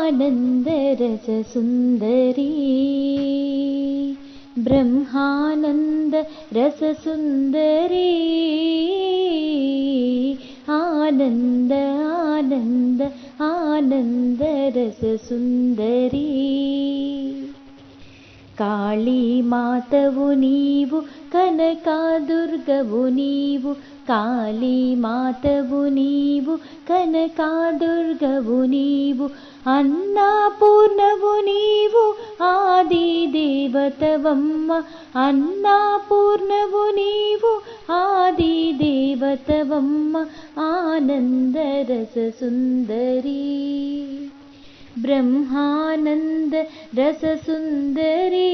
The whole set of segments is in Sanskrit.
आनन्दरससुन्दरी। ब्रह्मानन्द रससुन्दरी आनन्द आनन्द आनन्दरससुन्दरी काळी मातवु नीवु कनकादुर्गवु नीवु काली मातवु अन्नापूर्णवु नीवु आदिदेवतवम्म अन्नापूर्णवु नीवु आदिदेवतवम्म आनन्दरससुन्दरी ब्रह्मानन्द रससुन्दरी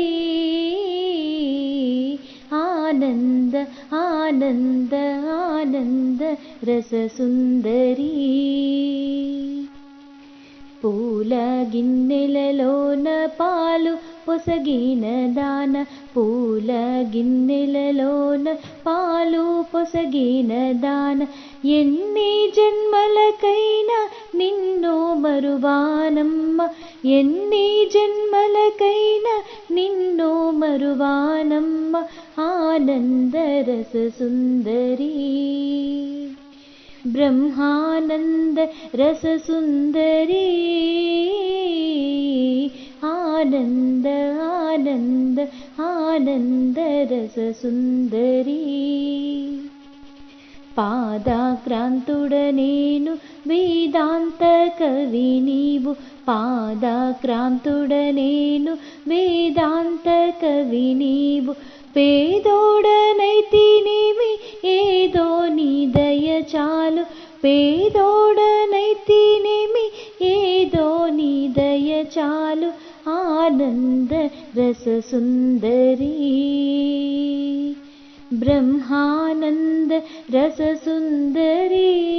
आनन्द आनन्द आनन्द रससुन्दरी पूलगिन्निललोन पालु పొసగిన దాన పూల గిన్నెలలోన పాలు పొసగిన దాన ఎన్ని జన్మలకైనా నిన్ను మరువానమ్మ ఎన్ని జన్మలకైనా నిన్ను మరువానమ్మ ఆనందరస సుందరీ ब्रह्मानन्द रससुन्दरी आनन्द आनन्द పాదాక్రాంతుడ నేను వేదాంత కవి నీవు. పాదాక్రాంతుడ నేను వేదాంత కవి నీవు. పేదోడనైతినివి ఏదో నీ దయ చాలు. పేదోడనైతినిమి ఏదో నీ దయ చాలు. ఆనంద రస సుందరీ ब्रह्मानन्द रससुन्दरी।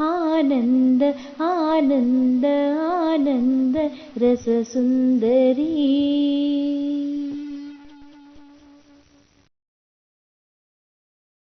आनन्द आनन्द आनन्द रससुन्दरी।